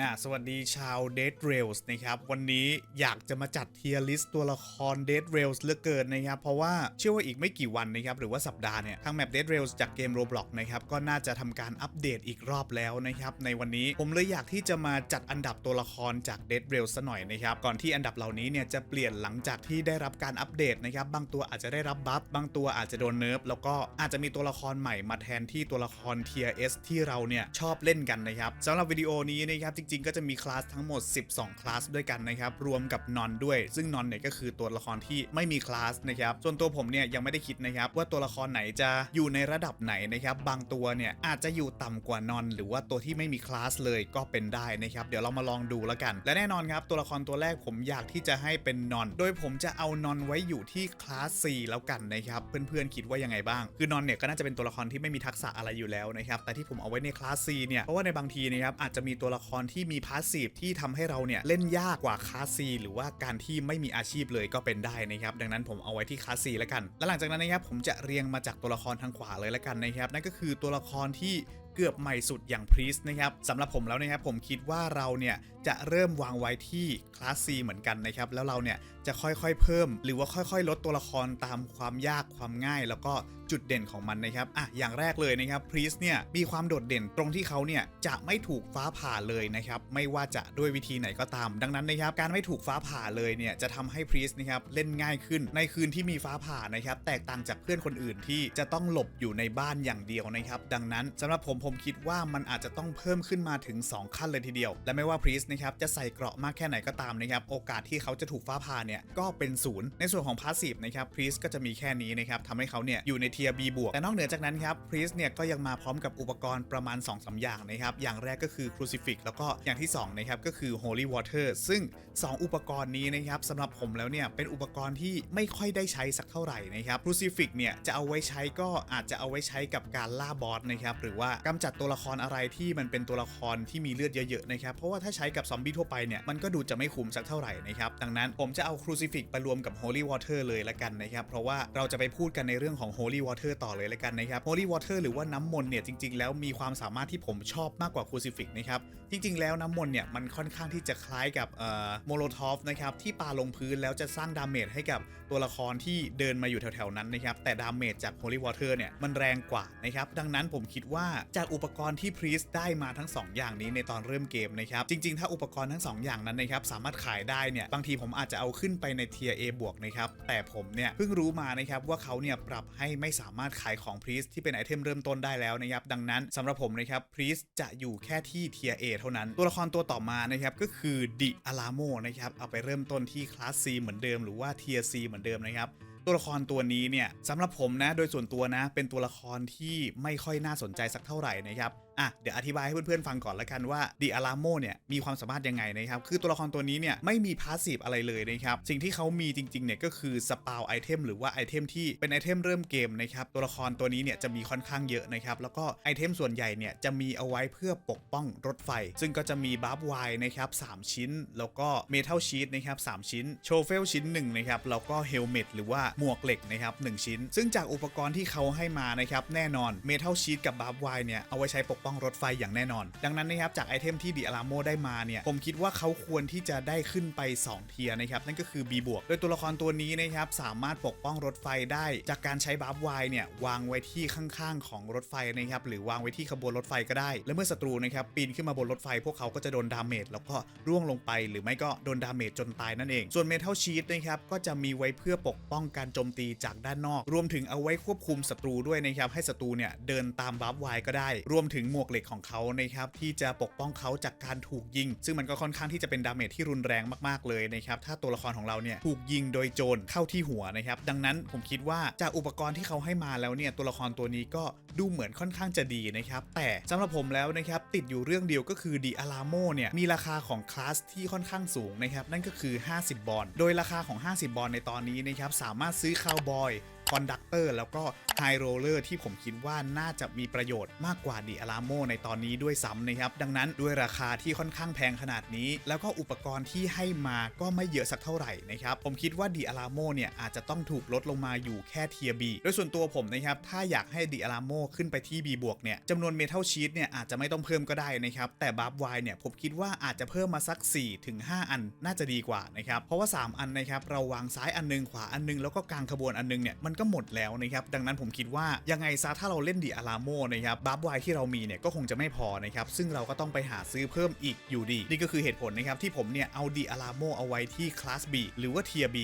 อ่าสวัสดีชาว Dead Rails นะครับ วันนี้อยากจะมาจัดเทียร์ลิสต์ตัวละคร Dead Rails เลือเกินนะครับ เพราะว่าเชื่อว่าอีกไม่กี่วันนะครับ หรือว่าสัปดาห์เนี่ย ทางแมป Dead Rails จากเกม Roblox นะครับ ก็น่าจะทำการอัปเดตอีกรอบแล้วนะครับ ในวันนี้ผมเลยอยากที่จะมาจัดอันดับตัวละครจาก Dead Rails ซะหน่อยนะครับ ก่อนที่อันดับเหล่านี้เนี่ยจะเปลี่ยนหลังจากที่ได้รับการอัปเดตนะครับ บางตัวอาจจะได้รับบัฟ บางตัวอาจจะโดนเนิร์ฟ แล้วก็อาจจะมีตัวละครใหม่มาแทนที่ตัวละคร Tier S ที่เราเนี่ยชอบเล่นกันนะครับสำหรับวิดีโอนี้นะครับริง ๆ ก็จะมีคลาสทั้งหมด 12 คลาสด้วยกันนะครับ รวมกับนอนด้วย ซึ่งนอนเนี่ยก็คือตัวละครที่ไม่มีคลาสนะครับ ส่วนตัวผมเนี่ยยังไม่ได้คิดนะครับ ว่าตัวละครไหนจะอยู่ในระดับไหนนะครับ บางตัวเนี่ยอาจจะอยู่ต่ำกว่านอน หรือว่าตัวที่ไม่มีคลาสเลยก็เป็นได้นะครับ เดี๋ยวเรามาลองดูแล้วกัน และแน่นอนครับตัวละครตัวแรกผมอยากที่จะให้เป็นนอน โดยผมจะเอานอนไว้อยู่ที่คลาส 4 แล้วกันนะครับ เพื่อนๆคิดว่ายังไงบ้าง คือนอนเนี่ยก็น่าจะเป็นตัวละครที่ไม่มีทักษะอะไรอยู่แล้วนะครับ แต่ที่ผมเอาไว้ในคลาส C เนี่ย เพราะว่าในบางทีนะครับอาจจะมีตัวละครทที่มีพาสซีฟที่ทำให้เราเนี่ยเล่นยากกว่าคาซีหรือว่าการที่ไม่มีอาชีพเลยก็เป็นได้นะครับ ดังนั้นผมเอาไว้ที่คาซีแล้วกัน และหลังจากนั้นนะครับผมจะเรียงมาจากตัวละครทางขวาเลยแล้วกันนะครับ นั่นก็คือตัวละครที่เกือบใหม่สุดอย่างพรีสนะครับสำหรับผมแล้วนะครับผมคิดว่าเราเนี่ย จะเริ่มวางไว้ที่คลาส C เหมือนกันนะครับแล้วเราเนี่ยจะค่อยๆเพิ่ม หรือว่าค่อยๆ ลดตัวละครตามความยากความง่าย แล้วก็จุดเด่นของมันนะครับอะอย่างแรกเลยนะครับพรีสเนี่ยมีความโดดเด่นตรงที่เขาเนี่ยจะไม่ถูกฟ้าผ่าเลยนะครับไม่ว่าจะด้วยวิธีไหนก็ตาม ดังนั้นนะครับการไม่ถูกฟ้าผ่าเลยเนี่ยจะทำให้พรีสนะครับเล่นง่ายขึ้นในคืนที่มีฟ้าผ่านะครับแตกต่างจากเพื่อนคนอื่นที่จะต้องหลบอยู่ในบ้านอย่างเดียวนะครับดังนั้นสำหรับผมผมคิดว่ามันอาจจะต้องเพิ่มขึ้นมาถึง 2 ขั้นเลยทีเดียว และไม่ว่าพรีสนะครับจะใส่เกราะมากแค่ไหนก็ตามนะครับโอกาสที่เขาจะถูกฟ้าผ่าเนี่ยก็เป็นศูนย์ในส่วนของพาสซีฟนะครับพรีสก็จะมีแค่นี้นะครับทำให้เขาเนี่ยอยู่ในเทียร์ B บวกแต่นอกเหนือจากนั้นครับพรีสเนี่ยก็ยังมาพร้อมกับอุปกรณ์ประมาณ2อสอย่างนะครับอย่างแรกก็คือครูซิฟิกแล้วก็อย่างที่2นะครับก็คือ Holy Water ซึ่ง 2 อุปกรณ์นี้นะครับสำหรับผมแล้วเนี่ยเป็นอุปกรณ์ที่ไม่ค่อยได้ใช้สักเท่าไหร่นะครับครูซิฟิกเนี่ยจะเอาไว้ใช้ก็อาจจะเอาไว้ใช้กับการล่าบอสนะครับหรือว่ากำจัดตัวละครอะไรที่มันเป็นตัวละครที่มีเลือดเยอะๆนะครับเพราะว่าถ้าใช้กับซอมบี้ทั่วไปเนี่ยมันก็ดูจะไม่คุ้มสักเท่าไหร่นะครับดังนั้นผมจะเอาครูซิฟิกไปรวมกับ Holy Water เลยละกันนะครับเพราะว่าเราจะไปพูดกันในเรื่องของ Holy Water ต่อเลยละกันนะครับ Holy Water หรือว่าน้ำมนต์เนี่ยจริง ๆ แล้วมีความสามารถที่ผมชอบมากกว่าครูซิฟิกนะครับจริง ๆ แล้วน้ำมนต์เนี่ยมันค่อนข้างที่จะคล้ายกับเอ่อโมโลทอฟนะครับที่ปาลงพื้นแล้วจะสร้างดาเมจให้กับตัวละครที่เดินมาอยู่แถวๆนั้นนะครับ แต่ดาเมจจาก Holy Water เนี่ย มันแรงกว่านะครับ ดังนั้นผมคิดว่าจากอุปกรณ์ที่พรีสได้มาทั้ง 2 อย่างนี้ในตอนเริ่มเกมนะครับ จริง ๆ ถ้าอุปกรณ์ทั้ง 2 อย่างนั้นนะครับ สามารถขายได้เนี่ย บางทีผมอาจจะเอาขึ้นไปในเทียร์ A บวกนะครับ แต่ผมเนี่ยเพิ่งรู้มานะครับว่าเขาเนี่ยปรับให้ไม่สามารถขายของพรีสที่เป็นไอเทมเริ่มต้นได้แล้วนะครับ ดังนั้นสำหรับผมนะครับพรีสจะอยู่แค่ที่เทียร์ A เท่านั้น ตัวละครตัวต่อมานะครับก็คือดิอาราโมนะครับเอาไปเริ่มต้นที่คลาส C เหมือนเดิมหรือว่าเทียร์ C เหมือนเดิมนะครับ ตัวละครตัวนี้เนี่ยสำหรับผมนะโดยส่วนตัวนะ เป็นตัวละครที่ไม่ค่อยน่าสนใจสักเท่าไหร่นะครับ อะเดี๋ยวอธิบายให้เพื่อนๆฟังก่อนละกันว่าดิอาราโมเนี่ยมีความสามารถยังไงนะครับ คือตัวละครตัวนี้เนี่ยไม่มีพาสซีฟอะไรเลยนะครับ สิ่งที่เขามีจริงๆเนี่ยก็คือสปาวไอเทมหรือว่าไอเทมที่เป็นไอเทมเริ่มเกมนะครับ ตัวละครตัวนี้เนี่ยจะมีค่อนข้างเยอะนะครับ แล้วก็ไอเทมส่วนใหญ่เนี่ยจะมีเอาไว้เพื่อปกป้องรถไฟ ซึ่งก็จะมีบัฟไวนะครับ3ชิ้น แล้วก็เมทัลชีตนะครับ3ชิ้น โชเฟลชิ้นหนึ่งนะครับ แล้วก็เฮลเมตหรือว่าหมวกเหล็กนะครับ1ชิ้น ซึ่งจากอุปกรณ์ที่เขาให้มานะครับแน่นอนเมทัลชีตกับบัฟไวเนี่ยเอาไว้ใช้ปกป้องรถไฟอย่างแน่นอน ดังนั้นนะครับจากไอเทมที่ดิอาราโมได้มาเนี่ยผมคิดว่าเขาควรที่จะได้ขึ้นไป 2 เทียนะครับนั่นก็คือ B บวกโดยตัวละครตัวนี้นะครับสามารถปกป้องรถไฟได้ จากการใช้บัฟไวเนี่ยวางไว้ที่ข้างๆ ของรถไฟนะครับหรือวางไว้ที่ขบวนรถไฟก็ได้ และเมื่อศัตรูนะครับปีนขึ้นมาบนรถไฟ พวกเขาก็จะโดนดาเมจแล้วก็ร่วงลงไป หรือไม่ก็โดนดาเมจจนตายนั่นเอง ส่วนเมทัลชีตนะครับก็จะมีไว้เพื่อปกป้องการโจมตีจากด้านนอก รวมถึงเอาไว้ควบคุมศัตรูด้วยนะครับให้ศัตรูเนี่ยเดินตามบัฟไวก็ได้ รวมถึงมวกเหล็กของเขานะครับที่จะปกป้องเขาจากการถูกยิง ซึ่งมันก็ค่อนข้างที่จะเป็นดาเมจที่รุนแรงมากๆเลยนะครับถ้าตัวละครของเราเนี่ยถูกยิงโดยโจรเข้าที่หัวนะครับดังนั้นผมคิดว่าจากอุปกรณ์ที่เขาให้มาแล้วเนี่ยตัวละครตัวนี้ก็ดูเหมือนค่อนข้างจะดีนะครับแต่สำหรับผมแล้วนะครับติดอยู่เรื่องเดียวก็คือดิอาราโมเนี่ยมีราคาของคลาสที่ค่อนข้างสูงนะครับนั่นก็คือ 50 บอลโดยราคาของ 50 บอลในตอนนี้นะครับสามารถซื้อคาวบอย คอนดักเตอร์แล้วก็ไฮโรเลอร์ที่ผมคิดว่าน่าจะมีประโยชน์มากกว่าดีอาราโมในตอนนี้ด้วยซ้ำนะครับ ดังนั้นด้วยราคาที่ค่อนข้างแพงขนาดนี้ แล้วก็อุปกรณ์ที่ให้มาก็ไม่เยอะสักเท่าไหร่นะครับ ผมคิดว่าดีอาราโมเนี่ยอาจจะต้องถูกลดลงมาอยู่แค่เทียบีโดยส่วนตัวผมนะครับถ้าอยากให้ดีอาราโมขึ้นไปที่ B บวกเนี่ยจำนวนเมทัลชีตเนี่ยอาจจะไม่ต้องเพิ่มก็ได้นะครับแต่บัฟไวเนี่ยผมคิดว่าอาจจะเพิ่มมาสัก 4-5ถึง5อันน่าจะดีกว่านะครับเพราะว่า 3 อันนะครับเราวางซ้ายอันหนึงขวาอันหนึงแล้วก็กลางขบวนอันนึงเนี่ยมันก็หมดแล้วนะครับดังนั้นผมคิดว่ายังไงซะถ้าเราเล่นดีอาราโมนะครับบัฟไวที่เรามีเนี่ยก็คงจะไม่พอนะครับซึ่งเราก็ต้องไปหาซื้อเพิ่มอีกอยู่ดี นี่ก็คือเหตุผลนะครับที่ผมเนี่ยเอาดีอาราโมเอาไว้ที่คลาส B หรือว่าเทีย B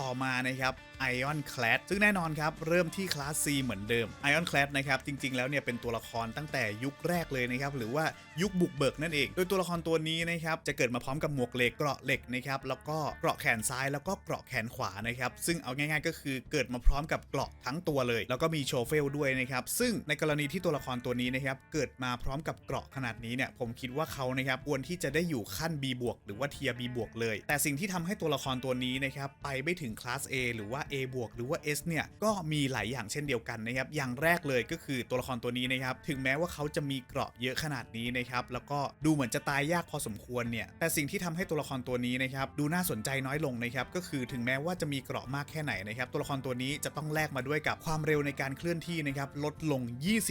ต่อมานะครับ Ion Clad ซึ่งแน่นอนครับ เริ่มที่คลาส C เหมือนเดิม Ion Clad นะครับ จริง ๆ แล้วเนี่ยเป็นตัวละครตั้งแต่ยุคแรกเลยนะครับ หรือว่ายุคบุกเบิกนั่นเอง โดยตัวละครตัวนี้นะครับ จะเกิดมาพร้อมกับหมวกเหล็กเกราะเหล็กนะครับ แล้วก็เกราะแขนซ้ายแล้วก็เกราะแขนขวานะครับ ซึ่งเอาง่าย ๆ ก็คือเกิดมาพร้อมกับเกราะทั้งตัวเลย แล้วก็มีโชเฟลด้วยนะครับ ซึ่งในกรณีที่ตัวละครตัวนี้นะครับเกิดมาพร้อมกับเกราะขนาดนี้เนี่ยผมคิดว่าเขานะครับควรที่จะได้อยู่ขั้น B บวกหรือว่าเทีย B บวกเลย แต่สิ่งที่ทำให้ตัวละครตัวนี้นะครับไปไม่ถึงคลาส A หรือว่า A บวกหรือว่า S เนี่ยก็มีหลายอย่างเช่นเดียวกันนะครับอย่างแรกเลยก็คือตัวละครตัวนี้นะครับถึงแม้ว่าเขาจะมีเกราะเยอะขนาดนี้นะครับแล้วก็ดูเหมือนจะตายยากพอสมควรเนี่ยแต่สิ่งที่ทำให้ตัวละครตัวนี้นะครับดูน่าสนใจน้อยลงนะครับก็คือถึงแม้ว่าจะมีเกราะมากแค่ไหนนะครับตัวละครตัวนี้จะต้องแลกมาด้วยกับความเร็วในการเคลื่อนที่นะครับลดลง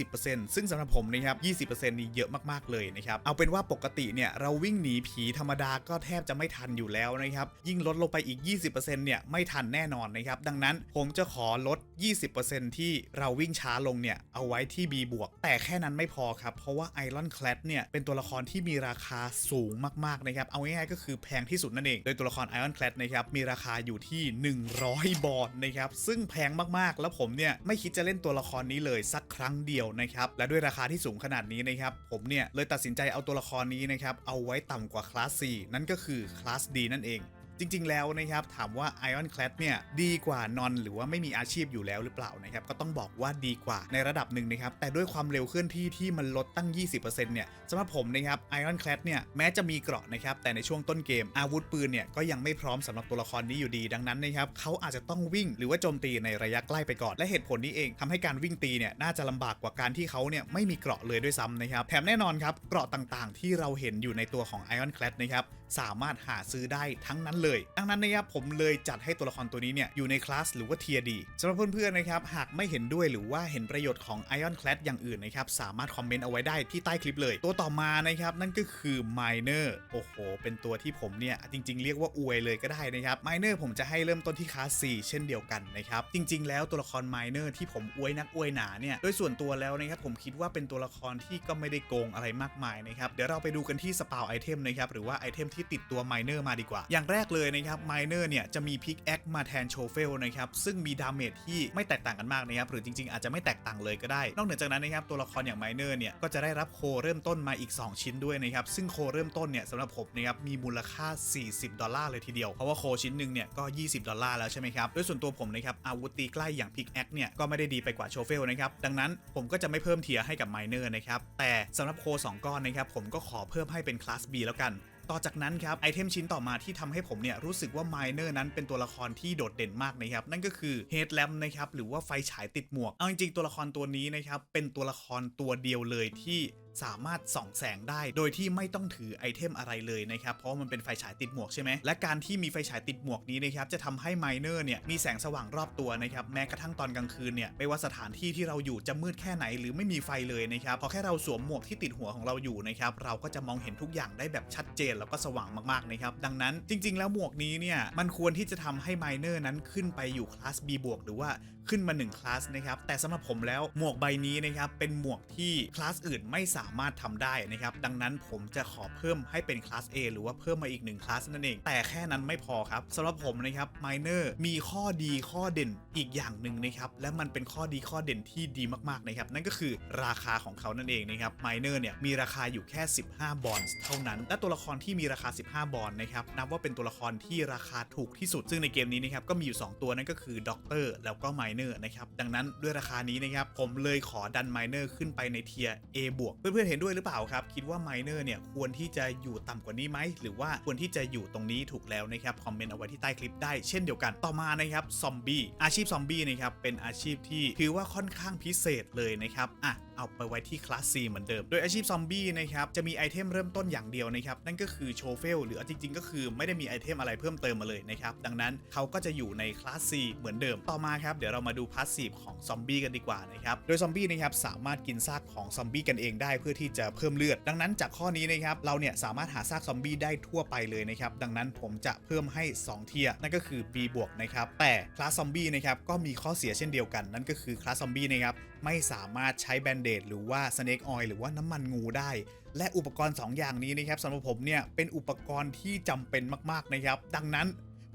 20%ซึ่งสำหรับผมนะครับ20%นี้เยอะมากๆเลยนะครับเอาเป็นว่าปกติเนี่ยเราวิ่งหนีผีธรรมดาก็แทบจะไม่ทันอยู่แล้วนะครับยิ่งลดลงไปอีก 20%เนี่ยไม่ทันแน่นอนนะครับ ดังนั้นผมจะขอลด 20%ที่เราวิ่งช้าลงเนี่ย เอาไว้ที่ B บวกแต่แค่นั้นไม่พอครับ เพราะว่า Iron Clad เนี่ย เป็นตัวละครที่มีราคาสูงมากๆนะครับ เอาง่ายๆก็คือแพงที่สุดนั่นเอง โดยตัวละคร Iron Clad นะครับ มีราคาอยู่ที่ 100 บอลนะครับ ซึ่งแพงมากๆ แล้วผมเนี่ยไม่คิดจะเล่นตัวละครนี้เลยสักครั้งเดียวนะครับ และด้วยราคาที่สูงขนาดนี้นะครับ ผมเนี่ยเลยตัดสินใจเอาตัวละครนี้นะครับ เอาไว้ต่ำกว่าคลาส C นั่นก็คือคลาส D นั่นเอง จริง ๆ แล้วนะครับถามว่า Ion Clad เนี่ยดีกว่านอนหรือว่าไม่มีอาชีพอยู่แล้วหรือเปล่านะครับก็ต้องบอกว่าดีกว่าในระดับหนึ่งนะครับแต่ด้วยความเร็วเคลื่อนที่ที่มันลดตั้ง 20%เนี่ยสำหรับผมนะครับ Ion Clad เนี่ยแม้จะมีเกราะนะครับแต่ในช่วงต้นเกมอาวุธปืนเนี่ยก็ยังไม่พร้อมสำหรับตัวละครนี้อยู่ดี ดังนั้นนะครับเขาอาจจะต้องวิ่งหรือว่าโจมตีในระยะใกล้ไปก่อน และเหตุผลนี้เองทำให้การวิ่งตีเนี่ยน่าจะลำบากกว่าการที่เขาเนี่ยไม่มีเกราะเลยด้วยซ้ำนะครับแถมแน่นอนครับเกราะต่างๆ ที่เราเห็นอยู่ในตัวของ Ion Clad นะครับสามารถหาซื้อได้ทั้งนั้นเลยดังนั้นนะครับผมเลยจัดให้ตัวละครตัวนี้เนี่ยอยู่ในคลาสหรือว่าเทียดีสำหรับเพื่อนๆนะครับหากไม่เห็นด้วยหรือว่าเห็นประโยชน์ของ Iron Clad อย่างอื่นนะครับสามารถคอมเมนต์เอาไว้ได้ที่ใต้คลิปเลย ตัวต่อมานะครับนั่นก็คือ Miner โอ้โห เป็นตัวที่ผมเนี่ยจริง ๆ เรียกว่าอวยเลยก็ได้นะครับ Miner ผมจะให้เริ่มต้นที่คลาส 4 เช่นเดียวกันนะครับจริง ๆ แล้วตัวละคร Miner ที่ผมอวยนักอวยหนาเนี่ยโดยส่วนตัวแล้วนะครับผมคิดว่าเป็นตัวละครที่ก็ไม่ได้โกงอะไรมากมายนะครับเดี๋ยวเราไปดูกันที่สปาวไอเทมนะครับหรือว่าไอเทมที่ติดตัว Miner มาดีกว่า อย่างแรกเลยนะครับ Miner เนี่ยจะมีพิกแอคมาแทนโชเฟลนะครับซึ่งมีดาเมจที่ไม่แตกต่างกันมากนะครับหรือจริงๆ อาจจะไม่แตกต่างเลยก็ได้ นอกเหนือจากนั้นนะครับตัวละครอย่าง Miner เนี่ยก็จะได้รับโคเริ่มต้นมาอีก 2 ชิ้นด้วยนะครับซึ่งโคเริ่มต้นเนี่ยสำหรับผมนะครับมีมูลค่า 40 ดอลลาร์เลยทีเดียวเพราะว่าโคชิ้นหนึ่งเนี่ยก็ 20 ดอลลาร์แล้วใช่ไหมครับโดยส่วนตัวผมนะครับอาวุธตีใกล้อย่างพิกแอคเนี่ยก็ไม่ได้ดีไปกว่าโชเฟลนะครับดังนั้นผมก็จะไม่เพิ่มเทียร์ให้กับ Miner นะครับแต่สำหรับโคสองก้อนนะครับผมก็ขอเพิ่มให้เป็นคลาส B แล้วกัน ต่อจากนั้นครับไอเทมชิ้นต่อมาที่ทำให้ผมเนี่ยรู้สึกว่าไมเนอร์นั้นเป็นตัวละครที่โดดเด่นมากนะครับนั่นก็คือเฮดแลมนะครับหรือว่าไฟฉายติดหมวกเอาจริงๆตัวละครตัวนี้นะครับเป็นตัวละครตัวเดียวเลยที่ สามารถส่องแสงได้โดยที่ไม่ต้องถือไอเทมอะไรเลยนะครับ เพราะมันเป็นไฟฉายติดหมวกใช่ไหมและการที่มีไฟฉายติดหมวกนี้นะครับจะทำให้ Miner เนี่ยมีแสงสว่างรอบตัวนะครับแม้กระทั่งตอนกลางคืนเนี่ยไม่ว่าสถานที่ที่เราอยู่จะมืดแค่ไหนหรือไม่มีไฟเลยนะครับพอแค่เราสวมหมวกที่ติดหัวของเราอยู่นะครับเราก็จะมองเห็นทุกอย่างได้แบบชัดเจนแล้วก็สว่างมากๆนะครับดังนั้นจริง ๆ แล้วหมวกนี้เนี่ยมันควรที่จะทำให้ Miner นั้นขึ้นไปอยู่คลาส B บวกหรือว่า ขึ้นมา1คลาสนะครับแต่สำหรับผมแล้วหมวกใบนี้นะครับเป็นหมวกที่คลาสอื่นไม่สามารถทำได้นะครับดังนั้นผมจะขอเพิ่มให้เป็นคลาส A หรือว่าเพิ่มมาอีก1คลาสนั่นเอง แต่แค่นั้นไม่พอครับสำหรับผมนะครับ Miner มีข้อดีข้อเด่นอีกอย่างหนึ่งนะครับและมันเป็นข้อดีข้อเด่นที่ดีมากๆนะครับนั่นก็คือราคาของเขานั่นเองนะครับ Miner เนี่ยมีราคาอยู่แค่ 15 บอลเท่านั้น และตัวละครที่มีราคา 15 บอลนะครับนับว่าเป็นตัวละครที่ราคาถูกที่สุดซึ่งในเกมนี้นะครับก็มีอยู่ 2 ตัวนั่นก็คือด็อกเตอร์แล้วก็ n o r นะครับดังนั้นด้วยราคานี้นะครับผมเลยขอดัน Miner ขึ้นไปในเทียร์ A บวกเพื่อนๆเห็นด้วยหรือเปล่าครับ คิดว่าไมเนอร์เนี่ยควรที่จะอยู่ต่ำกว่านี้ไหมหรือว่าควรที่จะอยู่ตรงนี้ถูกแล้วนะครับคอมเมนต์เอาไว้ที่ใต้คลิปได้เช่นเดียวกันต่อมานะครับซอมบี้อาชีพซอมบี้นะครับเป็นอาชีพที่ถือว่าค่อนข้างพิเศษเลยนะครับอะ เอาไปไว้ที่คลาส C เหมือนเดิม โดยอาชีพซอมบี้นะครับจะมีไอเทมเริ่มต้นอย่างเดียวนะครับนั่นก็คือโชเฟลหรือจริง ๆ ก็คือไม่ได้มีไอเทมอะไรเพิ่มเติมมาเลยนะครับดังนั้นเขาก็จะอยู่ในคลาส C เหมือนเดิมต่อมาครับเดี๋ยวเรามาดูพาสซีฟของซอมบี้กันดีกว่านะครับโดยซอมบี้นะครับสามารถกินซากของซอมบี้กันเองได้เพื่อที่จะเพิ่มเลือด ดังนั้นจากข้อนี้นะครับเราเนี่ยสามารถหาซากซอมบี้ได้ทั่วไปเลยนะครับดังนั้นผมจะเพิ่มให้ 2 เทียนั่นก็คือ B บวกนะครับแต่คลาสซอมบี้นะครับก็มีข้อเสียเช่นเดียวกันนั่นก็คือคลาสซอมบี้นะครับไม่สามารถใช้แบนเดดหรือว่าสเน k ออยหรือว่าน้ำมันงูได้ และอุปกรณ์ 2 อย่างนี้นะครับสำหรับผมเนี่ยเป็นอุปกรณ์ที่จำเป็นมากๆนะครับ ดังนั้น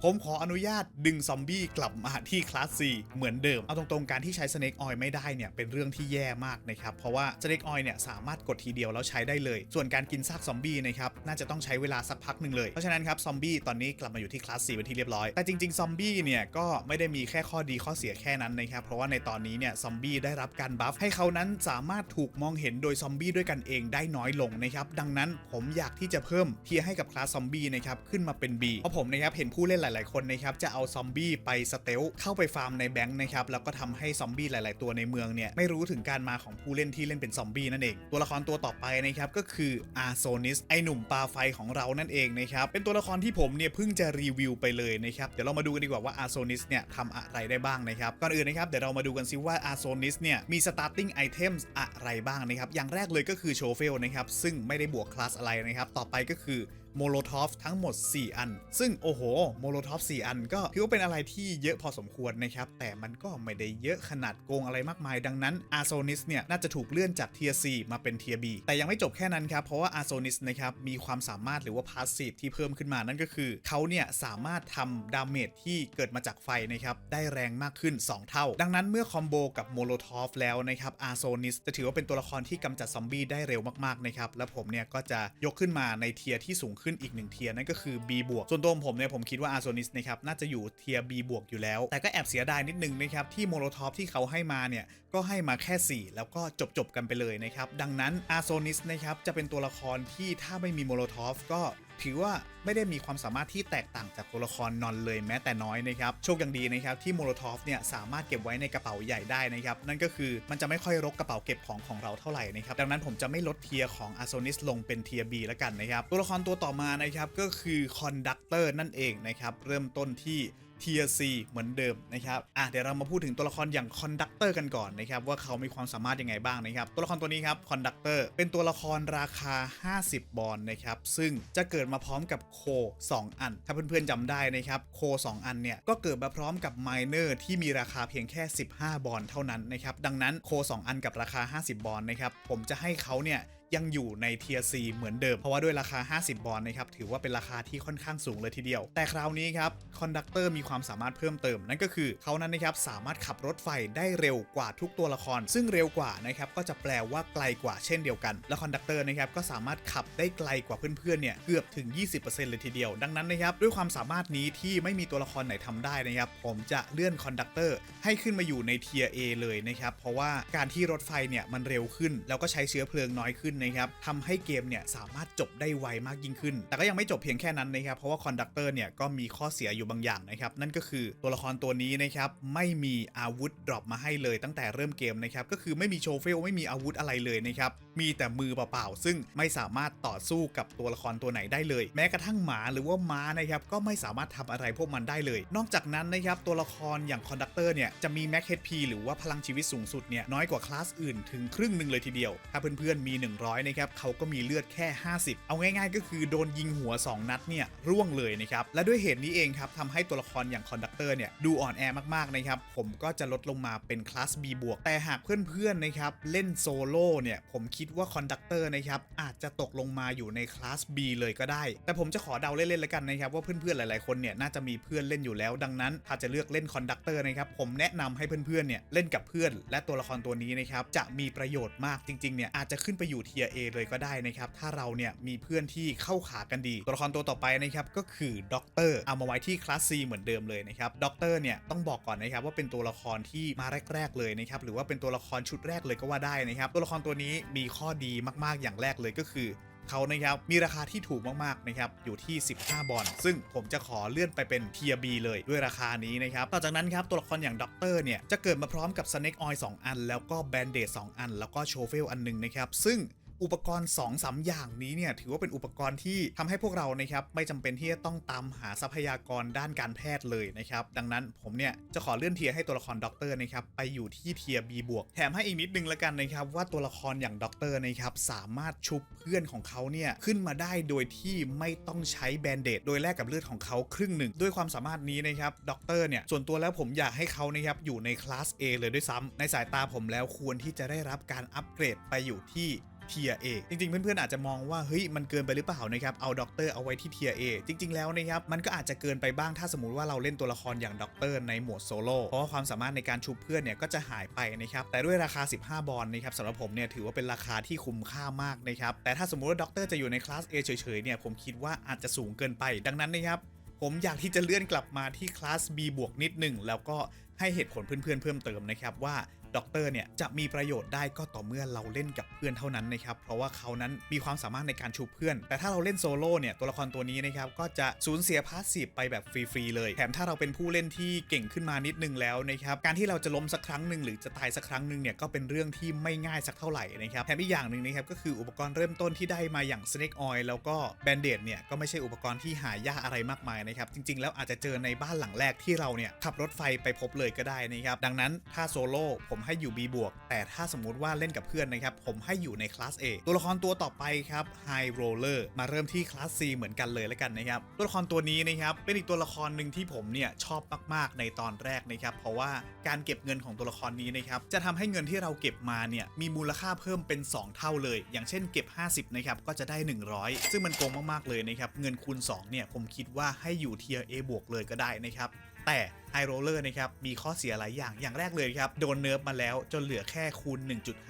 ผมขออนุญาตดึงซอมบี้กลับมาที่คลาส C เหมือนเดิม เอาตรงๆ การที่ใช้สเน k ออยไม่ได้เนี่ยเป็นเรื่องที่แย่มากนะครับ เพราะว่าสเน k ออยเนี่ยสามารถกดทีเดียวแล้วใช้ได้เลย ส่วนการกินซากซอมบี้นะครับน่าจะต้องใช้เวลาสักพักหนึ่งเลย เพราะฉะนั้นครับซอมบี้ตอนนี้กลับมาอยู่ที่คลาส C เป็นที่เรียบร้อย แต่จริงๆซอมบี้เนี่ยก็ไม่ได้มีแค่ข้อดีข้อเสียแค่นั้นนะครับเพราะว่าในตอนนี้เนี่ยซอมบี้ได้รับการบัฟให้เขานั้นสามารถถูกมองเห็นโดยซอมบี้ด้วยกันเองได้น้อยลงนะครับดังนั้นผมอยากที่จะเพิ่มเทียให้กับคลาสซอมบี้นะครับขึ้นมาเป็น B เพราะผมนะครับเห็นผู้เล่นหลายๆ คนนะครับจะเอาซอมบี้ไปสเตลเข้าไปฟาร์มในแบงค์นะครับแล้วก็ทำให้ซอมบี้หลาย ๆ ตัวในเมืองเนี่ยไม่รู้ถึงการมาของผู้เล่นที่เล่นเป็นซอมบี้นั่นเอง ตัวละครตัวต่อไปนะครับก็คืออาโซนิสไอหนุ่มปลาไฟของเรานั่นเองนะครับเป็นตัวละครที่ผมเนี่ยเพิ่งจะรีวิวไปเลยนะครับเดี๋ยวเรามาดูกันดีกว่าว่าอาโซนิสเนี่ยทำอะไรได้บ้างนะครับก่อนอื่นนะครับเดี๋ยวเรามาดูกันซิว่าอาโซนิสเนี่ยมี starting items อะไรบ้างนะครับอย่างแรกเลยก็คือโชเฟลนะครับซึ่งไม่ได้บวกคลาสอะไรนะครับต่อไปก็คือ โมโลทอฟทั้งหมด 4 อัน ซึ่งโอ้โหโมโลทอฟ4อันก็ถือว่าเป็นอะไรที่เยอะพอสมควรนะครับ แต่มันก็ไม่ได้เยอะขนาดโกงอะไรมากมาย ดังนั้นอารโซนิสเนี่ย น่าจะถูกเลื่อนจากเทียร์มาเป็นเทียร์ B แต่ยังไม่จบแค่นั้นครับ เพราะว่าอารโซนิสนะครับ มีความสามารถหรือว่าพาสซีฟที่เพิ่มขึ้นมานั่นก็คือ เขาเนี่ย สามารถทำดาเมจที่เกิดมาจากไฟนะครับ ได้แรงมากขึ้น 2 เท่า ดังนั้นเมื่อคอมโบกับโมโลทอฟแล้วนะครับอารโซนิสจะถือว่าเป็นตัวละครที่กำจัดซอมบี้ได้เร็วมากๆนะครับและผมเนี่ยก็จะยกขึ้นมาในเทียร์ที่สูงขึ้นอีกหนึ่งเทียร์นั่นก็คือ B บวกส่วนตัวผมเนี่ยผมคิดว่าอาร์โซนิสนะครับน่าจะอยู่เทียร์ B บวกอยู่แล้ว แต่ก็แอบเสียดายนิดนึงนะครับที่โมโลท็อปที่เขาให้มาเนี่ยก็ให้มาแค่ 4 แล้วก็จบจบกันไปเลยนะครับดังนั้นอาร์โซนิสนะครับจะเป็นตัวละครที่ถ้าไม่มีโมโลท็อปก็ ถือว่าไม่ได้มีความสามารถที่แตกต่างจากตัวละครนอนเลยแม้แต่น้อยนะครับโชคยังดีนะครับที่โมโลทอฟเนี่ยสามารถเก็บไว้ในกระเป๋าใหญ่ได้นะครับนั่นก็คือมันจะไม่ค่อยรกกระเป๋าเก็บของของเราเท่าไหร่นะครับดังนั้นผมจะไม่ลดเทียร์ของอาโซนิสลงเป็นเทียร์ B แล้วกันนะครับตัวละครตัวต่อมานะครับก็คือคอนดักเตอร์นั่นเองนะครับเริ่มต้นที่ เทียร์ C เหมือนเดิมนะครับอะเดี๋ยวเรามาพูดถึงตัวละครอย่างคอนดักเตอร์กันก่อนนะครับว่าเขามีความสามารถยังไงบ้างนะครับตัวละครตัวนี้ครับคอนดักเตอร์เป็นตัวละครราคา 50 บอลนะครับซึ่งจะเกิดมาพร้อมกับโค 2 อัน ถ้าเพื่อนๆจำได้นะครับโค 2 อันเนี่ยก็เกิดมาพร้อมกับไมเนอร์ที่มีราคาเพียงแค่ 15 บอลเท่านั้นนะครับดังนั้นโค 2 อันกับราคา 50 บอลนะครับผมจะให้เขาเนี่ย ยังอยู่ในเทียร์ C เหมือนเดิม เพราะว่าด้วยราคา 50 บอลนะครับ ถือว่าเป็นราคาที่ค่อนข้างสูงเลยทีเดียว แต่คราวนี้ครับคอนดักเตอร์มีความสามารถเพิ่มเติม นั่นก็คือเขานั้นนะครับสามารถขับรถไฟได้เร็วกว่าทุกตัวละคร ซึ่งเร็วกว่านะครับก็จะแปลว่าไกลกว่าเช่นเดียวกัน และคอนดักเตอร์นะครับก็สามารถขับได้ไกลกว่าเพื่อนๆเนี่ยเกือบถึง 20%เลยทีเดียว ดังนั้นนะครับด้วยความสามารถนี้ที่ไม่มีตัวละครไหนทำได้นะครับผมจะเลื่อนคอนดักเตอร์ให้ขึ้นมาอยู่ในเทียร์ A เลยนะครับเพราะว่าการที่รถไฟเนี่ยมันเร็วขึ้นแล้วก็ใช้เชื้อเพลิงน้อยขึ้นนะครับทำให้เกมเนี่ยสามารถจบได้ไวมากยิ่งขึ้น แต่ก็ยังไม่จบเพียงแค่นั้นนะครับ เพราะว่าคอนดักเตอร์เนี่ยก็มีข้อเสียอยู่บางอย่างนะครับ นั่นก็คือตัวละครตัวนี้นะครับไม่มีอาวุธดรอปมาให้เลยตั้งแต่เริ่มเกมนะครับ ก็คือไม่มีโชเฟลไม่มีอาวุธอะไรเลยนะครับ มีแต่มือเปล่าๆ ซึ่งไม่สามารถต่อสู้กับตัวละครตัวไหนได้เลย แม้กระทั่งหมาหรือว่าม้านะครับก็ไม่สามารถทำอะไรพวกมันได้เลย นอกจากนั้นนะครับตัวละครอย่างคอนดักเตอร์เนี่ยจะมีแม็กเฮดพีหรือว่าพลังชีวิตสูงสุดเนี่ยน้อยกว่าคลาสอื่นถึงครึ่งหนึ่งเลยทีเดียวถ้าเพื่อนๆมี 100นะครับเขาก็มีเลือดแค่ 50 เอาง่ายๆ ก็คือโดนยิงหัว 2 นัดเนี่ยร่วงเลยนะครับ และด้วยเหตุนี้เองครับทำให้ตัวละครอย่างคอนดักเตอร์เนี่ยดูอ่อนแอมากๆนะครับ ผมก็จะลดลงมาเป็นคลาส B บวกแต่หากเพื่อนๆนะครับเล่นโซโล่เนี่ยผมคิดว่าคอนดักเตอร์นะครับอาจจะตกลงมาอยู่ในคลาส B เลยก็ได้ แต่ผมจะขอเดาเล่นๆแล้วกันนะครับว่าเพื่อนๆหลายๆคนเนี่ยน่าจะมีเพื่อนเล่นอยู่แล้ว ดังนั้น ถ้าจะเลือกเล่นคอนดักเตอร์นะครับผมแนะนำให้เพื่อนๆเนี่ยเล่นกับเพื่อน และตัวละครตัวนี้นะครับจะมีประโยชน์มากจริงๆเนี่ยอาจจะขึ้นไปอยู่เทียทียเอเลยก็ได้นะครับ ถ้าเราเนี่ยมีเพื่อนที่เข้าขากันดี ตัวละครตัวต่อไปนะครับก็คือด็อกเตอร์เอามาไว้ที่คลาส C เหมือนเดิมเลยนะครับด็อกเตอร์เนี่ยต้องบอกก่อนนะครับว่าเป็นตัวละครที่มาแรก ๆ เลยนะครับหรือว่าเป็นตัวละครชุดแรกเลยก็ว่าได้นะครับ ตัวละครตัวนี้มีข้อดีมากๆอย่างแรกเลยก็คือเขานะครับมีราคาที่ถูกมากๆนะครับอยู่ที่ 15 บอลซึ่งผมจะขอเลื่อนไปเป็นเทียบีเลยด้วยราคานี้นะครับต่อจากนั้นครับตัวละครอย่างด็อกเตอร์เนี่ยจะเกิดมาพร้อมกับสเน็กออย2อัน แล้วก็แบนเดด2อัน แล้วก็โชเฟลอันหนึงนะครับซึ่ง อุปกรณ์2 3อย่างนี้เนี่ยถือว่าเป็นอุปกรณ์ที่ทำให้พวกเรานะครับไม่จำเป็นที่จะต้องตามหาทรัพยากรด้านการแพทย์เลยนะครับดังนั้นผมเนี่ยจะขอเลื่อนเทียร์ให้ตัวละครด็อกเตอร์นะครับไปอยู่ที่เทียร์ B บวกแถมให้อีกนิดนึงละกันนะครับว่าตัวละครอย่างด็อกเตอร์นะครับสามารถชุบเพื่อนของเขาเนี่ยขึ้นมาได้โดยที่ไม่ต้องใช้แบนเดดโดยแลกกับเลือดของเขาครึ่งหนึ่งด้วยความสามารถนี้นะครับด็อกเตอร์เนี่ยส่วนตัวแล้วผมอยากให้เขานะครับอยู่ในคลาส A เลยด้วยซ้ำในสายตาผมแล้วควรที่จะได้รับการอัปเกรดไปอยู่ที่ เทียเอจริงๆ เพื่อนๆอาจจะมองว่าเฮ้ยมันเกินไปหรือเปล่านะครับเอาด็อกเตอร์เอาไว้ที่เทียเอจริง ๆ แล้วนะครับมันก็อาจจะเกินไปบ้างถ้าสมมติว่าเราเล่นตัวละครอย่างด็อกเตอร์ในโหมดโซโล่เพราะว่าความสามารถในการชุบเพื่อนเนี่ยก็จะหายไปนะครับแต่ด้วยราคา 15 บอลนะครับสำหรับผมเนี่ยถือว่าเป็นราคาที่คุ้มค่ามากนะครับแต่ถ้าสมมติว่าด็อกเตอร์จะอยู่ในคลาส A เฉยๆเนี่ยผมคิดว่าอาจจะสูงเกินไป ดังนั้นนะครับผมอยากที่จะเลื่อนกลับมาที่คลาส B บวกนิดหนึ่งแล้วก็ให้เหตุผลเพื่อนๆเพิ่มเติมนะครับว่า ด็อกเตอร์เนี่ยจะมีประโยชน์ได้ก็ต่อเมื่อเราเล่นกับเพื่อนเท่านั้นนะครับ เพราะว่าเขานั้นมีความสามารถในการชูเพื่อน แต่ถ้าเราเล่นโซโล่เนี่ยตัวละครตัวนี้นะครับก็จะสูญเสียพาสซีฟไปแบบฟรีๆเลย แถมถ้าเราเป็นผู้เล่นที่เก่งขึ้นมานิดนึงแล้วนะครับการที่เราจะล้มสักครั้งหนึ่งหรือจะตายสักครั้งหนึ่งเนี่ยก็เป็นเรื่องที่ไม่ง่ายสักเท่าไหร่นะครับแถมอีกอย่างหนึ่งนะครับก็คืออุปกรณ์เริ่มต้นที่ได้มาอย่าง Snake Oil แล้วก็แบนเดดเนี่ยก็ไม่ใช่อุปกรณ์ที่หายากอะไรมากมายนะครับจริง ๆ แล้วอาจจะเจอในบ้านหลังแรกที่เราเนี่ยขับรถไฟไปพบเลยก็ได้นะครับดังนั้นถ้าโซโล่ผมให้อยู่ B บวกแต่ถ้าสมมุติว่าเล่นกับเพื่อนนะครับ ผมให้อยู่ในคลาส A ตัวละครตัวต่อไปครับ High Roller มาเริ่มที่คลาส C เหมือนกันเลยแล้วกันนะครับ ตัวละครตัวนี้นะครับเป็นอีกตัวละครหนึ่งที่ผมเนี่ยชอบมากๆในตอนแรกนะครับ เพราะว่าการเก็บเงินของตัวละครนี้นะครับจะทำให้เงินที่เราเก็บมาเนี่ยมีมูลค่าเพิ่มเป็น 2 เท่าเลย อย่างเช่นเก็บ 50นะครับก็จะได้ 100 ซึ่งมันโกงมากๆเลยนะครับเงินคูณ2เนี่ยผมคิดว่าให้อยู่เทียร์ A บวกเลยก็ได้นะครับ แต่ไฮโรเลอร์นะครับมีข้อเสียหลายอย่างอย่างแรกเลยครับ โดนเนิร์ฟมาแล้วจนเหลือแค่คูณ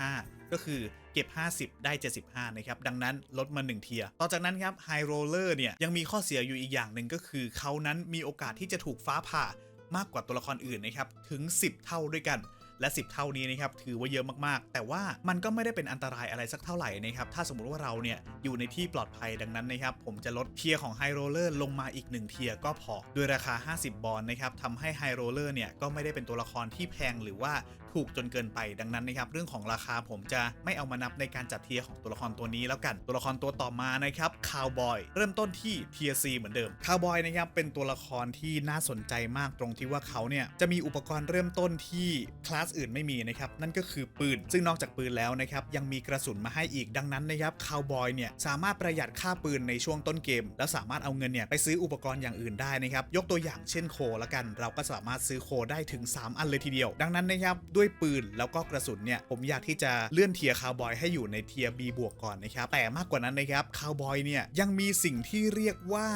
1.5 ก็คือเก็บ 50 ได้ 75 นะครับ ดังนั้นลดมา 1 เทียร์ต่อจากนั้นครับไฮโรเลอร์เนี่ยยังมีข้อเสียอยู่อีกอย่างหนึ่งก็คือเขานั้นมีโอกาสที่จะถูกฟ้าผ่ามากกว่าตัวละครอื่นนะครับถึง 10 เท่าด้วยกัน และ 10 เท่านี้นะครับถือว่าเยอะมากๆ แต่ว่ามันก็ไม่ได้เป็นอันตรายอะไรสักเท่าไหร่นะครับถ้าสมมุติว่าเราเนี่ยอยู่ในที่ปลอดภัยดังนั้นนะครับผมจะลดเทียร์ของไฮโรเลอร์ลงมาอีก 1 เทียร์ก็พอด้วยราคา 50 บอลนะครับทำให้ไฮโรเลอร์เนี่ยก็ไม่ได้เป็นตัวละครที่แพงหรือว่า ถูกจนเกินไปดังนั้นนะครับเรื่องของราคาผมจะไม่เอามานับในการจัดเทียร์ของตัวละครตัวนี้แล้วกันตัวละครตัวต่อมานะครับคาวบอยเริ่มต้นที่เทียร์ซีเหมือนเดิมคาวบอยนะครับเป็นตัวละครที่น่าสนใจมากตรงที่ว่าเขาเนี่ยจะมีอุปกรณ์เริ่มต้นที่คลาสอื่นไม่มีนะครับนั่นก็คือปืน ซึ่งนอกจากปืนแล้วนะครับยังมีกระสุนมาให้อีกดังนั้นนะครับคาวบอยเนี่ยสามารถประหยัดค่าปืนในช่วงต้นเกม แล้วสามารถเอาเงินเนี่ยไปซื้ออุปกรณ์อย่างอื่นได้นะครับยกตัวอย่างเช่นโคละกัน เราก็สามารถซื้อโคได้ถึง 3 อันเลยทีเดียว ดังนั้นนะครับด้วยปืนแล้วก็กระสุนเนี่ยผมอยากที่จะเลื่อนเทียร์คาวบอยให้อยู่ในเทียร์ B บวกก่อนนะครับแต่มากกว่านั้นนะครับคาวบอยเนี่ยยังมีสิ่งที่เรียกว่า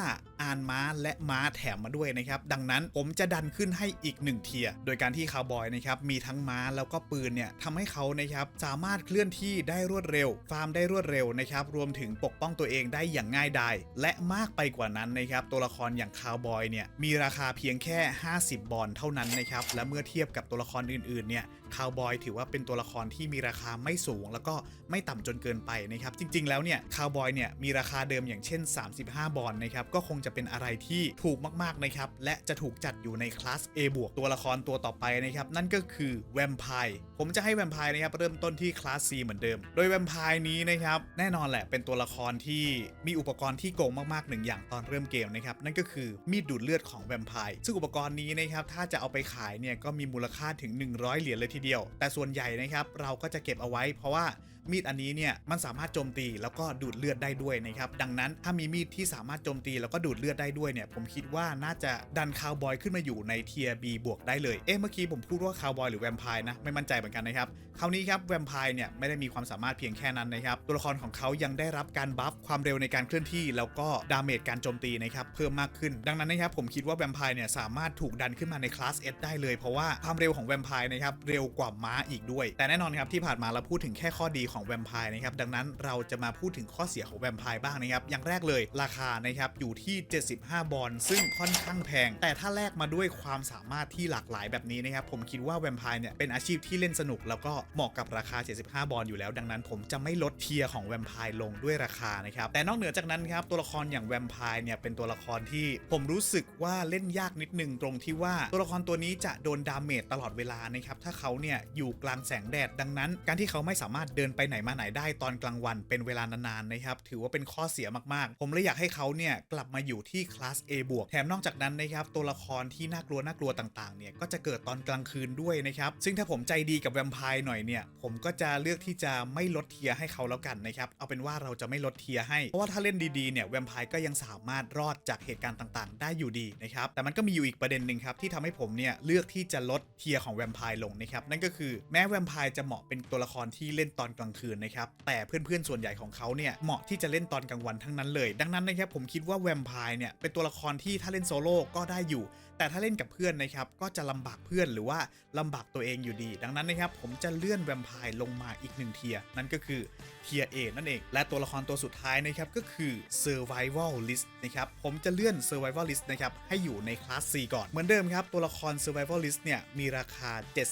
อานม้าและม้าแถมมาด้วยนะครับดังนั้นผมจะดันขึ้นให้อีก 1 เทียร์โดยการที่คาวบอยนะครับมีทั้งม้าแล้วก็ปืนเนี่ยทำให้เขานะครับสามารถเคลื่อนที่ได้รวดเร็ว ฟาร์มได้รวดเร็วนะครับรวมถึงปกป้องตัวเองได้อย่างง่ายดายและมากไปกว่านั้นนะครับตัวละครอย่างคาวบอยเนี่ยมีราคาเพียงแค่ 50 บอลเท่านั้นนะครับและเมื่อเทียบกับตัวละครอื่นๆเนี่ย คาวบอยถือว่าเป็นตัวละครที่มีราคาไม่สูง แล้วก็ไม่ต่ำจนเกินไปนะครับ จริง ๆ แล้วเนี่ยคาวบอยเนี่ยมีราคาเดิมอย่างเช่น 35 บอลนะครับก็คงจะเป็นอะไรที่ถูกมากๆนะครับและจะถูกจัดอยู่ในคลาส A บวกตัวละครตัวต่อไปนะครับนั่นก็คือแวมไพร์ผมจะให้แวมไพร์นะครับเริ่มต้นที่คลาส C เหมือนเดิม โดยแวมไพร์นี้นะครับแน่นอนแหละเป็นตัวละครที่มีอุปกรณ์ที่โกงมากๆหนึ่งอย่างตอนเริ่มเกมนะครับนั่นก็คือมีดดูดเลือดของแวมไพร์ซึ่งอุปกรณ์นี้นะครับถ้าจะเอาไปขายเนี่ยก็มีมูลค่าถึง 100 เหรียญเลยทีเดียวแต่ส่วนใหญ่นะครับเราก็จะเก็บเอาไว้เพราะว่า มีดอันนี้เนี่ยมันสามารถโจมตีแล้วก็ดูดเลือดได้ด้วยนะครับดังนั้นถ้ามีมีดที่สามารถโจมตีแล้วก็ดูดเลือดได้ด้วยเนี่ยผมคิดว่าน่าจะดันคาวบอยขึ้นมาอยู่ในเทียร์ B บวกได้เลยเอ๊ะเมื่อกี้ผมพูดว่าคาวบอยหรือแวมไพร์นะไม่มั่นใจเหมือนกันนะครับคราวนี้ครับแวมไพร์เนี่ยไม่ได้มีความสามารถเพียงแค่นั้นนะครับตัวละครของเขายังได้รับการบัฟความเร็วในการเคลื่อนที่ แล้วก็ดาเมจการโจมตีนะครับเพิ่มมากขึ้น ดังนั้นนะครับผมคิดว่าแวมไพร์เนี่ยสามารถถูกดันขึ้นมาในคลาส S ได้เลยเพราะว่าความเร็วของแวมไพร์นะครับเร็วกว่าม้าอีกด้วย แต่แน่นอนครับที่ผ่านมาเราพูดถึงแค่ข้อดีของแวมไพร์นะครับ ดังนั้นเราจะมาพูดถึงข้อเสียของแวมไพร์บ้างนะครับ อย่างแรกเลยราคานะครับอยู่ที่ 75 บอลซึ่งค่อนข้างแพง แต่ถ้าแลกมาด้วยความสามารถที่หลากหลายแบบนี้นะครับ ผมคิดว่าแวมไพร์เนี่ยเป็นอาชีพที่เล่นสนุก แล้วก็เหมาะกับราคา 75 บอลอยู่แล้ว ดังนั้น ผมจะไม่ลดเทียร์ของแวมไพร์ลงด้วยราคานะครับ แต่นอกเหนือจากนั้นครับตัวละครอย่างแวมไพร์เนี่ยเป็นตัวละครที่ผมรู้สึกว่าเล่นยากนิดนึงตรงที่ว่าตัวละครตัวนี้จะโดนดาเมจตลอดเวลานะครับถ้าเขาเนี่ยอยู่กลางแสงแดดดังนั้น การที่เขาไม่สามารถเดินไปไหนมาไหนได้ตอนกลางวันเป็นเวลานานๆนะครับถือว่าเป็นข้อเสียมากๆ ผมเลยอยากให้เขาเนี่ยกลับมาอยู่ที่คลาส A บวกแถมนอกจากนั้นนะครับตัวละครที่น่ากลัวน่ากลัวต่างๆเนี่ยก็จะเกิดตอนกลางคืนด้วยนะครับซึ่งถ้าผมใจดีกับแวมไพร์หน่อยเนี่ยผมก็จะเลือกที่จะไม่ลดเทียร์ให้เขาแล้วกันนะครับเอาเป็นว่าเราจะไม่ลดเทียร์ให้เพราะว่าถ้าเล่นดีๆเนี่ยแวมไพร์ก็ยังสามารถรอดจากเหตุการณ์ต่างๆ ได้อยู่ดีนะครับแต่มันก็มีอยู่อีกประเด็นหนึ่งครับที่ทำให้ผมเนี่ยเลือกที่จะลดเทียร์ของแวมไพร์ลงนะครับนั่นก็คือแม้แวมไพร์จะเหมาะเป็นตัวละครที่เล่นตอนกลางคืนนะครับแต่เพื่อนๆส่วนใหญ่ของเขาเนี่ยเหมาะที่จะเล่นตอนกลางวันทั้งนั้นเลย ดังนั้นนะครับผมคิดว่าแวมไพร์เนี่ยเป็นตัวละครที่ถ้าเล่นโซโล่ก็ได้อยู่ แต่ถ้าเล่นกับเพื่อนนะครับก็จะลำบากเพื่อนหรือว่าลำบากตัวเองอยู่ดี ดังนั้นนะครับผมจะเลื่อนแวมไพร์ลงมาอีกหนึ่งเทียร์นั่นก็คือเทียร์ A นั่นเอง และตัวละครตัวสุดท้ายนะครับก็คือ Survival List นะครับผมจะเลื่อน Survival List นะครับให้อยู่ในคลาส C ก่อนเหมือนเดิมครับตัวละคร Survival List เนี่ยมีราคา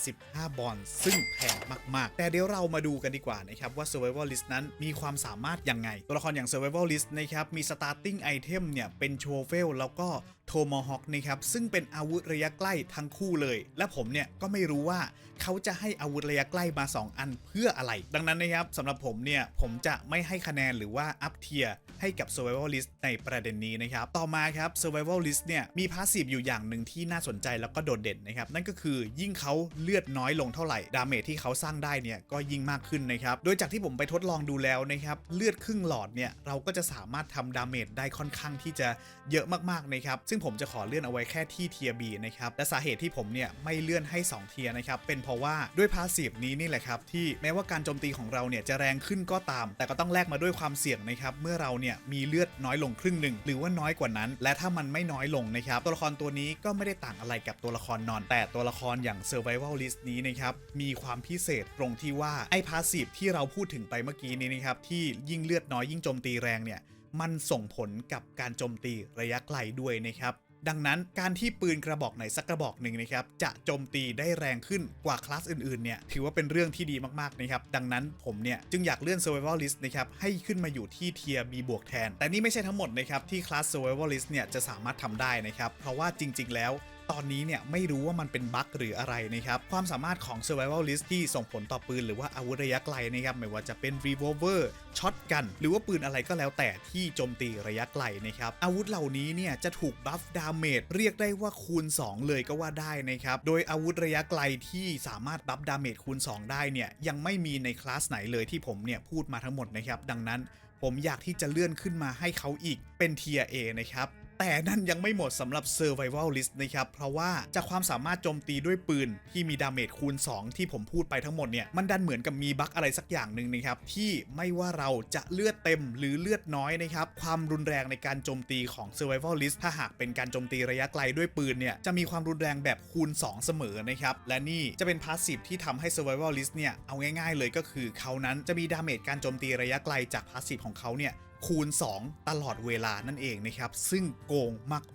75 บอลซึ่งแพงมาก ๆ แต่เดี๋ยวเรามาดูกันดีกว่านะครับว่า Survival List นั้นมีความสามารถยังไง ตัวละครอย่าง Survival List นะครับมี Starting Item เนี่ยเป็นโชเฟลแล้วก็โทมฮอคนะครับซึ่งเป็นอาวุธระยะใกล้ทั้งคู่เลย และผมเนี่ยก็ไม่รู้ว่าเขาจะให้อาวุธระยะใกล้มา 2 อันเพื่ออะไร ดังนั้นนะครับสำหรับผมเนี่ยผมจะไม่ให้คะแนนหรือว่าอัพเทีย ให้กับ Survival List ในประเด็นนี้นะครับ ต่อมาครับ Survival List เนี่ยมีพาสซีฟอยู่อย่างหนึ่งที่น่าสนใจแล้วก็โดดเด่นนะครับ นั่นก็คือยิ่งเขาเลือดน้อยลงเท่าไหร่ ดาเมจที่เขาสร้างได้เนี่ยก็ยิ่งมากขึ้นนะครับ โดยจากที่ผมไปทดลองดูแล้วนะครับ เลือดครึ่งหลอดเนี่ยเราก็จะสามารถทำดาเมจได้ค่อนข้างที่จะเยอะมากๆนะครับ ซึ่งผมจะขอเลื่อนเอาไว้แค่ที่เทียบีนะครับ และสาเหตุที่ผมเนี่ยไม่เลื่อนให้ 2 เทียนะครับ เป็นเพราะว่าด้วยพาสซีฟนี้นี่แหละครับที่แม้ว่าการโจมตีของเราเนี่ยจะแรงขึ้นก็ตาม แต่ก็ต้องแลกมาด้วยความเสี่ยงนะครับเมื่อเราเนี่ยมีเลือดน้อยลงครึ่งหนึ่งหรือว่าน้อยกว่านั้น และถ้ามันไม่น้อยลงนะครับตัวละครตัวนี้ก็ไม่ได้ต่างอะไรกับตัวละครนอน แต่ตัวละครอย่าง Survival List นี้นะครับมีความพิเศษตรงที่ว่าไอ้พาสซีฟที่เราพูดถึงไปเมื่อกี้นี้นะครับที่ยิ่งเลือดน้อยยิ่งโจมตีแรงเนี่ยมันส่งผลกับการโจมตีระยะไกลด้วยนะครับ ดังนั้นการที่ปืนกระบอกไหนสักกระบอกหนึ่งนะครับจะโจมตีได้แรงขึ้นกว่าคลาสอื่นๆเนี่ยถือว่าเป็นเรื่องที่ดีมากๆนะครับดังนั้นผมเนี่ยจึงอยากเลื่อน Survival List นะครับให้ขึ้นมาอยู่ที่เทียร์ B บวกแทน แต่นี่ไม่ใช่ทั้งหมดนะครับที่คลาส Survival List เนี่ยจะสามารถทำได้นะครับเพราะว่าจริง ๆ แล้ว ตอนนี้เนี่ยไม่รู้ว่ามันเป็นบั๊กหรืออะไรนะครับ ความสามารถของ Survival List ที่ส่งผลต่อปืนหรือว่าอาวุธระยะไกลนะครับไม่ว่าจะเป็น Revolver ช็อตกัน หรือว่าปืนอะไรก็แล้วแต่ที่โจมตีระยะไกลนะครับ อาวุธเหล่านี้เนี่ยจะถูกบัฟดาเมจเรียกได้ว่าคูณ 2 เลยก็ว่าได้นะครับ โดยอาวุธระยะไกลที่สามารถบัฟดาเมจคูณ 2 ได้เนี่ยยังไม่มีในคลาสไหนเลยที่ผมเนี่ยพูดมาทั้งหมดนะครับดังนั้นผมอยากที่จะเลื่อนขึ้นมาให้เขาอีกเป็นเทีย A นะครับ แต่นั่นยังไม่หมดสำหรับ Survival List นะครับ เพราะว่าจากความสามารถโจมตีด้วยปืน ที่มีดาเมจคูณ 2 ที่ผมพูดไปทั้งหมดเนี่ย มันดันเหมือนกับมีบั๊กอะไรสักอย่างหนึ่งนะครับ ที่ไม่ว่าเราจะเลือดเต็มหรือเลือดน้อยนะครับ ความรุนแรงในการโจมตีของ Survival List ถ้าหากเป็นการโจมตีระยะไกลด้วยปืนเนี่ย จะมีความรุนแรงแบบคูณ 2 เสมอนะครับ และนี่จะเป็นพาสซีฟที่ทำให้ Survival List เนี่ย เอาง่าย ๆ เลยก็คือเขานั้นจะมีดาเมจการโจมตีระยะไกลจากพาสซีฟของเขาเนี่ยคูณ 2 ตลอดเวลานั่นเองนะครับ ซึ่งโกง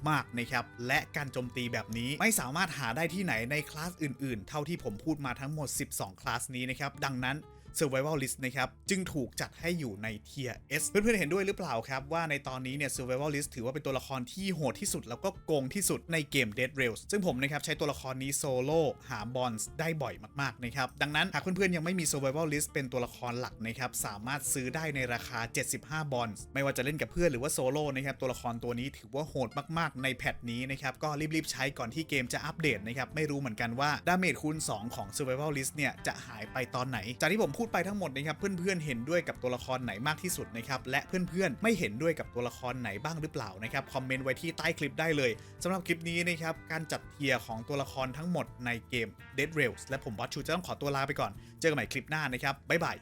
มากๆนะครับ และการโจมตีแบบนี้ไม่สามารถหาได้ที่ไหนในคลาสอื่นๆ เท่าที่ผมพูดมาทั้งหมด 12 คลาสนี้นะครับ ดังนั้น Survival List นะครับ จึงถูกจัดให้อยู่ในเทีย S เพื่อนๆเห็นด้วยหรือเปล่าครับ ว่าในตอนนี้เนี่ย Survival List ถือว่าเป็นตัวละครที่โหดที่สุด แล้วก็โกงที่สุดในเกม Dead Rails ซึ่งผมนะครับใช้ตัวละครนี้โซโล่หาบอลส์ได้บ่อยมากๆนะครับ ดังนั้นหากเพื่อนๆยังไม่มี Survival List เป็นตัวละครหลักนะครับสามารถซื้อได้ในราคา 75 บอลส์ไม่ว่าจะเล่นกับเพื่อนหรือว่าโซโล่นะครับตัวละครตัวนี้ถือว่าโหดมากๆ ในแพทนี้นะครับก็รีบๆใช้ก่อนที่เกมจะอัปเดตนะครับไม่รู้เหมือนกันว่าดาเมจคูณ2ของ Survival List เนี่ยจะหายไปตอนไหนจากที่ผมพูดไปทั้งหมดนะครับเพื่อนๆเห็นด้วยกับตัวละครไหนมากที่สุดนะครับและเพื่อนๆไม่เห็นด้วยกับตัวละครไหนบ้างหรือเปล่านะครับคอมเมนต์ไว้ที่ใต้คลิปได้เลยสำหรับคลิปนี้นะครับการจัดเทียร์ของตัวละครทั้งหมดในเกม Dead Rails และผมบอสชูจะต้องขอตัวลาไปก่อน เจอกันใหม่คลิปหน้านะครับบ๊ายบาย